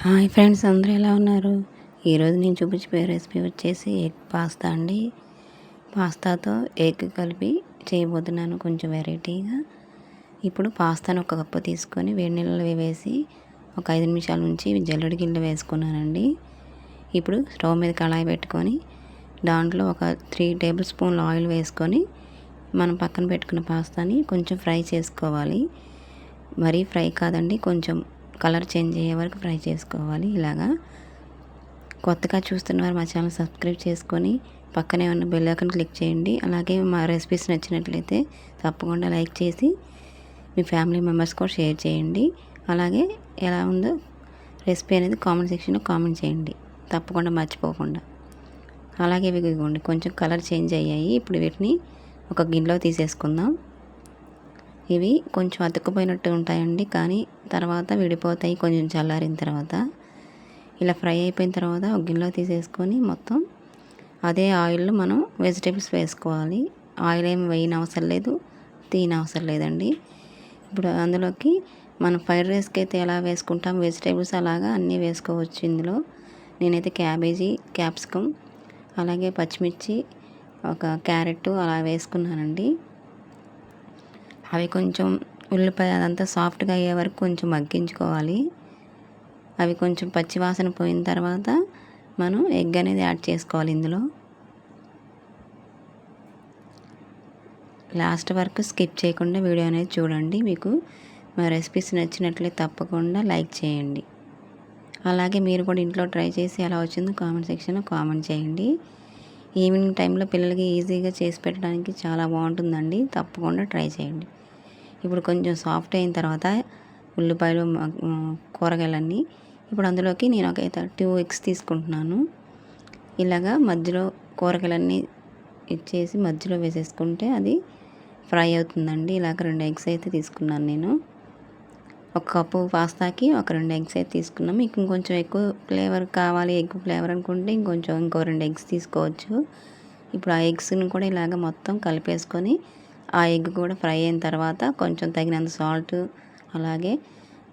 Hi friends అందరూ ఎలా ఉన్నారు? ఈరోజు నేను చూపించిపోయే రెసిపీ వచ్చేసి ఎగ్ పాస్తా అండి. పాస్తాతో ఎగ్ కలిపి చేయబోతున్నాను కొంచెం వెరైటీగా. ఇప్పుడు పాస్తాను ఒక కప్పు తీసుకొని వేడి నీళ్ళలో వేసి ఒక ఐదు నిమిషాల నుంచి జల్లడి గిన్నె వేసుకున్నానండి. ఇప్పుడు స్టవ్ మీద కళాయి పెట్టుకొని దాంట్లో ఒక త్రీ టేబుల్ స్పూన్లు ఆయిల్ వేసుకొని మనం పక్కన పెట్టుకున్న పాస్తాని కొంచెం ఫ్రై చేసుకోవాలి. మరీ ఫ్రై కాదండి కొంచెం కలర్ చేంజ్ అయ్యే వరకు ఫ్రై చేసుకోవాలి ఇలాగా. కొత్తగా చూస్తున్నవారు మా ఛానల్ సబ్స్క్రైబ్ చేసుకొని పక్కనే ఉన్న బెల్ ఐకాన్ క్లిక్ చేయండి. అలాగే మా రెసిపీస్ నచ్చినట్లయితే తప్పకుండా లైక్ చేసి మీ ఫ్యామిలీ మెంబర్స్ కూడా షేర్ చేయండి. అలాగే ఎలా ఉందో రెసిపీ అనేది కామెంట్ సెక్షన్లో కామెంట్ చేయండి. తప్పకుండా మర్చిపోకుండా. అలాగే ఇవి కొంచెం కలర్ చేంజ్ అయ్యాయి. ఇప్పుడు వీటిని ఒక గిన్నెలో తీసేసుకుందాం. ఇవి కొంచెం అతుక్కుపోయినట్టు ఉంటాయండి కానీ తర్వాత విడిపోతాయి కొంచెం చల్లారిన తర్వాత. ఇలా ఫ్రై అయిపోయిన తర్వాత ఒక గిన్నెలో తీసేసుకొని మొత్తం అదే ఆయిల్లో మనం వెజిటేబుల్స్ వేసుకోవాలి. ఆయిల్ ఏమి వేయని అవసరం లేదు తీయని అవసరం లేదండి. ఇప్పుడు అందులోకి మనం ఫ్రైడ్ రైస్కి అయితే ఎలా వేసుకుంటాం వెజిటేబుల్స్ అలాగా అన్నీ వేసుకోవచ్చు ఇందులో. నేనైతే క్యాబేజీ క్యాప్సికమ్ అలాగే పచ్చిమిర్చి ఒక క్యారెట్ అలా వేసుకున్నానండి. అవి కొంచెం ఉల్లిపాయ అదంతా సాఫ్ట్గా అయ్యే వరకు కొంచెం మగ్గించుకోవాలి. అవి కొంచెం పచ్చివాసన పోయిన తర్వాత మనం ఎగ్ అనేది యాడ్ చేసుకోవాలి ఇందులో. లాస్ట్ వరకు స్కిప్ చేయకుండా వీడియో అనేది చూడండి. మీకు మా రెసిపీస్ నచ్చినట్లే తప్పకుండా లైక్ చేయండి. అలాగే మీరు కూడా ఇంట్లో ట్రై చేసి ఎలా వచ్చిందో కామెంట్ సెక్షన్లో కామెంట్ చేయండి. ఈవినింగ్ టైంలో పిల్లలకి ఈజీగా చేసి పెట్టడానికి చాలా బాగుంటుందండి. తప్పకుండా ట్రై చేయండి. ఇప్పుడు కొంచెం సాఫ్ట్ అయిన తర్వాత ఉల్లిపాయలు కూరగాయలన్నీ ఇప్పుడు అందులోకి నేను ఒక టూ ఎగ్స్ తీసుకుంటున్నాను. ఇలాగా మధ్యలో కూరగాయలన్నీ ఇచ్చేసి మధ్యలో వేసేసుకుంటే అది ఫ్రై అవుతుందండి. ఇలాగ రెండు ఎగ్స్ అయితే తీసుకున్నాను నేను. ఒక కప్పు పాస్తాకి ఒక రెండు ఎగ్స్ అయితే తీసుకున్నాం. మీకు ఇంకొంచెం ఎక్కువ ఫ్లేవర్ కావాలి ఎక్కువ ఫ్లేవర్ అనుకుంటే ఇంకొంచెం ఇంకో రెండు ఎగ్స్ తీసుకోవచ్చు. ఇప్పుడు ఆ ఎగ్స్ని కూడా ఇలాగ మొత్తం కలిపేసుకొని ఆ ఎగ్ కూడా ఫ్రై అయిన తర్వాత కొంచెం తగినంత సాల్ట్ అలాగే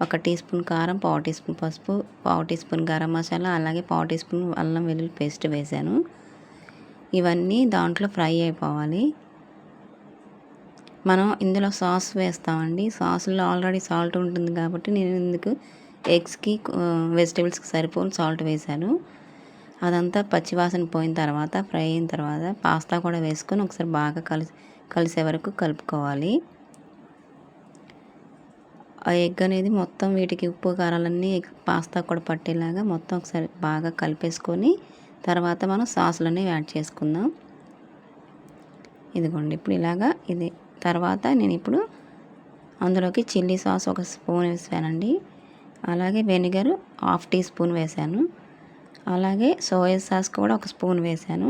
ఒక టీ స్పూన్ కారం పావు టీ స్పూన్ పసుపు పావు టీ స్పూన్ గరం మసాలా అలాగే పావు టీ స్పూన్ అల్లం వెల్లుల్లి పేస్ట్ వేసాను. ఇవన్నీ దాంట్లో ఫ్రై అయిపోవాలి. మనం ఇందులో సాస్ వేస్తామండి. సాస్లో ఆల్రెడీ సాల్ట్ ఉంటుంది కాబట్టి నేను ఇందుకు ఎగ్స్కి వెజిటేబుల్స్కి సరిపోని సాల్ట్ వేశాను. అదంతా పచ్చివాసన పోయిన తర్వాత ఫ్రై అయిన తర్వాత పాస్తా కూడా వేసుకొని ఒకసారి బాగా కలిసి కలిసే వరకు కలుపుకోవాలి. ఆ ఎగ్ అనేది మొత్తం వీటికి ఉప్పు కారాలన్నీ పాస్తా కూడా పట్టేలాగా మొత్తం ఒకసారి బాగా కలిపేసుకొని తర్వాత మనం సాసులన్నీ యాడ్ చేసుకుందాం. ఇదిగోండి ఇప్పుడు ఇలాగా ఇది తర్వాత నేను ఇప్పుడు అందులోకి చిల్లీ సాస్ ఒక స్పూన్ వేసానండి. అలాగే వెనిగర్ హాఫ్ టీ స్పూన్ వేసాను. అలాగే సోయా సాస్ కూడా ఒక స్పూన్ వేసాను.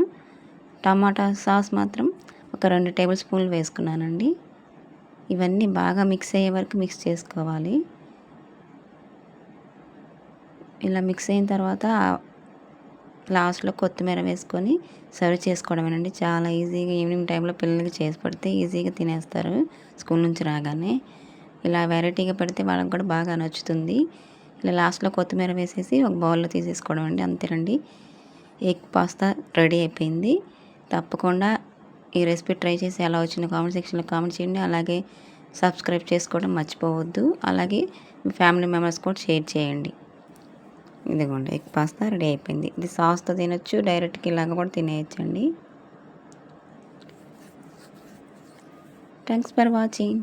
టమాటా సాస్ మాత్రం ఒక రెండు టేబుల్ స్పూన్లు వేసుకున్నానండి. ఇవన్నీ బాగా మిక్స్ అయ్యే వరకు మిక్స్ చేసుకోవాలి. ఇలా మిక్స్ అయిన తర్వాత లాస్ట్లో కొత్తిమీర వేసుకొని సర్వ్ చేసుకోవడమేనండి. చాలా ఈజీగా ఈవినింగ్ టైంలో పిల్లలకి చేసి పెడితే ఈజీగా తినేస్తారు స్కూల్ నుంచి రాగానే. ఇలా వెరైటీగా పెడితే వాళ్ళకి కూడా బాగా నచ్చుతుంది. ఇలా లాస్ట్లో కొత్తిమీర వేసేసి ఒక బౌల్లో తీసేసుకోవడం అండి అంతేనండి. ఎగ్ పాస్తా రెడీ అయిపోయింది. తప్పకుండా ఈ రెసిపీ ట్రై చేసి ఎలా వచ్చిందో కామెంట్ సెక్షన్లో కామెంట్ చేయండి. అలాగే సబ్స్క్రైబ్ చేసుకోవడం మర్చిపోవద్దు. అలాగే మీ ఫ్యామిలీ మెంబర్స్ కూడా షేర్ చేయండి. ఇదిగోండి ఎగ్ పాస్తా రెడీ అయిపోయింది. ఇది సాస్తో తినొచ్చు డైరెక్ట్గా ఇలాగ కూడా తినేయచ్చండి. Thanks for watching.